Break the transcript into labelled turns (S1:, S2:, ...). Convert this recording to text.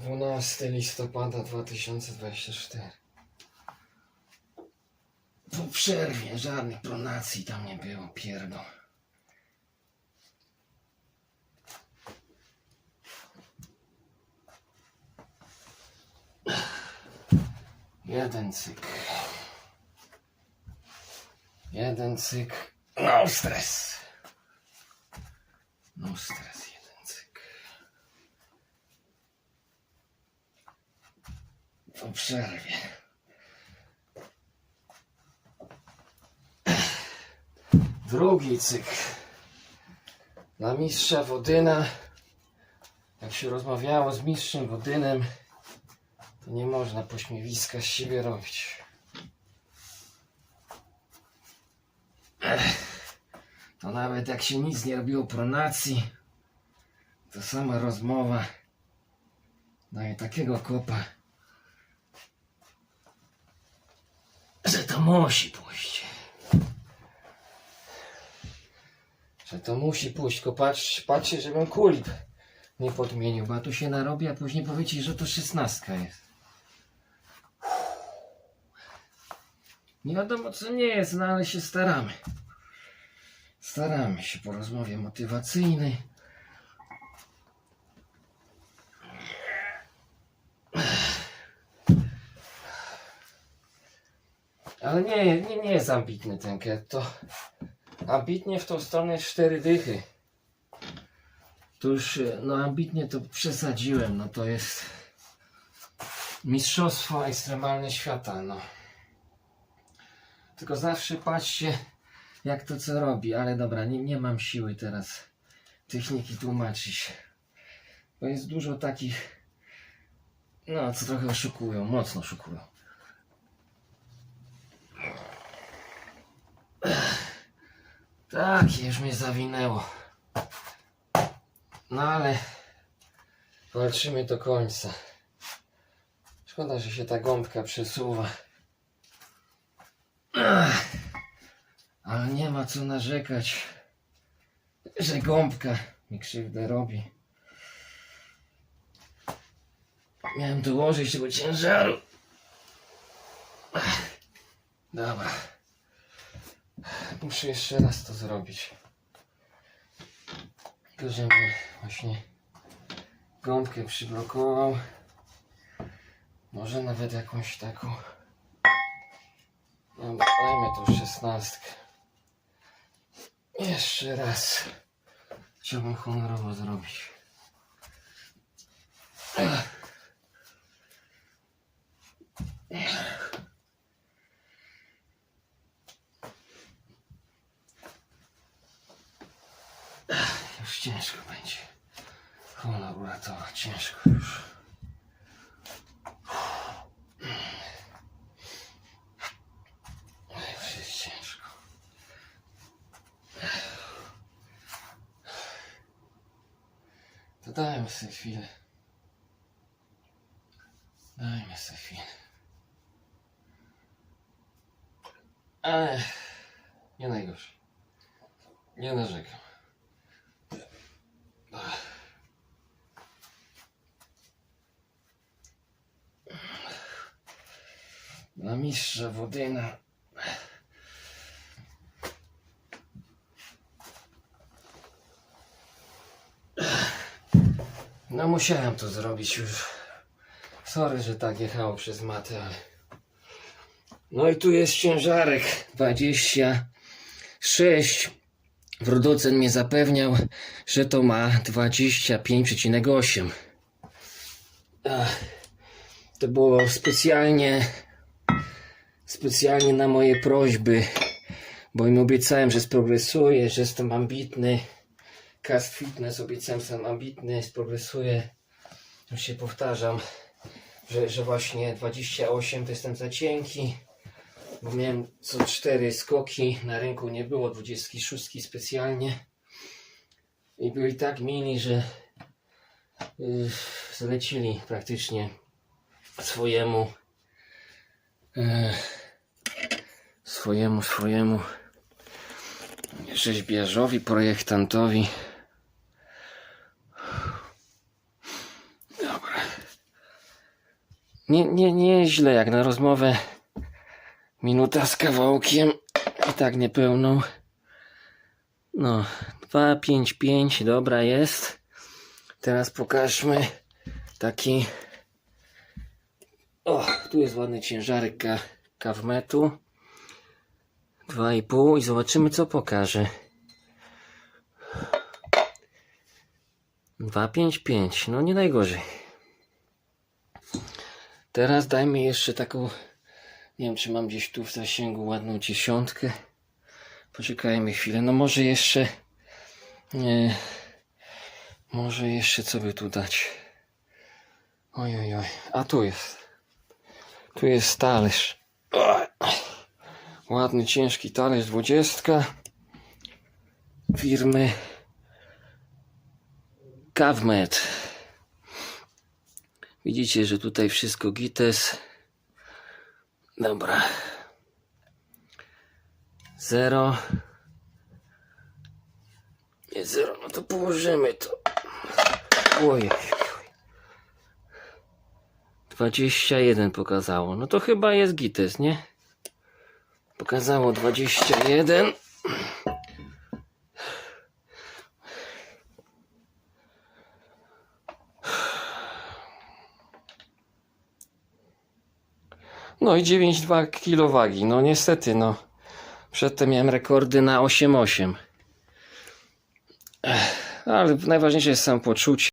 S1: 12 listopada 2024. Po przerwie żadnych pronacji tam nie było, pierdol. Jeden cyk. Jeden cyk. No stres. No stres, jeden cyk. Po przerwie. Drugi cyk. Dla mistrza Wodyna. Jak się rozmawiało z mistrzem Wodynem, to nie można pośmiewiska z siebie robić. To nawet jak się nic nie robiło pronacji, to sama rozmowa daje takiego kopa, że to musi pójść. Że to musi pójść, tylko patrz, patrzcie, żebym kulip nie podmienił, bo tu się narobi, a później powiecie, że to szesnastka jest. Nie wiadomo co nie jest, no ale się staramy. Staramy się po rozmowie motywacyjnej. Ale nie, nie, nie jest ambitny ten ket, to ambitnie w tą stronę cztery dychy. To już, no ambitnie to przesadziłem, no to jest mistrzostwo ekstremalne świata, no. Tylko zawsze patrzcie, jak to co robi, ale dobra, nie, nie mam siły teraz techniki tłumaczyć. Bo jest dużo takich, no, co trochę oszukują, mocno oszukują. Tak, już mnie zawinęło. No ale walczymy do końca. Szkoda, że się ta gąbka przesuwa. Ach, ale nie ma co narzekać, że gąbka mi krzywdę robi. Miałem dołożyć tego ciężaru. Ach, Dobra. Muszę jeszcze raz to zrobić. Tylko żebym właśnie gąbkę przyblokował. Może nawet jakąś taką. Dajmy tą szesnastkę. Jeszcze raz. Chciałbym honorowo zrobić. Już ciężko będzie. Honor uratować, ciężko już. Jest ciężko. To dajmy sobie chwilę. Dajmy sobie chwilę. Ale nie najgorzej. Nie narzekam. Dla mistrza Wodyna. No musiałem to zrobić już. Sorry, że tak jechało przez matę, ale... No i tu jest ciężarek 26. Producent mnie zapewniał, że to ma 25,8. Ach, To było specjalnie specjalnie na moje prośby, bo im obiecałem, że sprogresuję, że jestem ambitny. Cast Fitness obiecałem, że jestem ambitny, sprogresuję. Już się powtarzam, że, że właśnie 28 to jestem za cienki, bo miałem co 4 skoki, na rynku nie było 26 specjalnie. I byli tak mili, że yy, zlecili praktycznie swojemu e, swojemu, swojemu rzeźbiarzowi, projektantowi. Dobra. Nie, nie, nie źle jak na rozmowę. Minuta z kawałkiem i tak niepełną. No, 2, 5, 5, dobra jest. Teraz pokażmy taki. O, tu jest ładny ciężarek ka kawmetu. 2,5 i zobaczymy co pokaże. 255, no nie najgorzej. Teraz dajmy jeszcze taką, nie wiem czy mam gdzieś tu w zasięgu ładną dziesiątkę. Poczekajmy chwilę, no może jeszcze, nie, może jeszcze co by tu dać. Oj, oj, oj, a tu jest, tu jest talerz. Ładny, ciężki talerz, dwudziestka firmy Kawmet. Widzicie, że tutaj wszystko gites. Dobra. Zero. Jest zero, no to położymy to. Ojej. 21 pokazało. No to chyba jest gites, nie? Pokazało 21. No i 9,2 kg wagi. No niestety, no. Przedtem miałem rekordy na 8,8. Ech, Ale najważniejsze jest sam poczucie.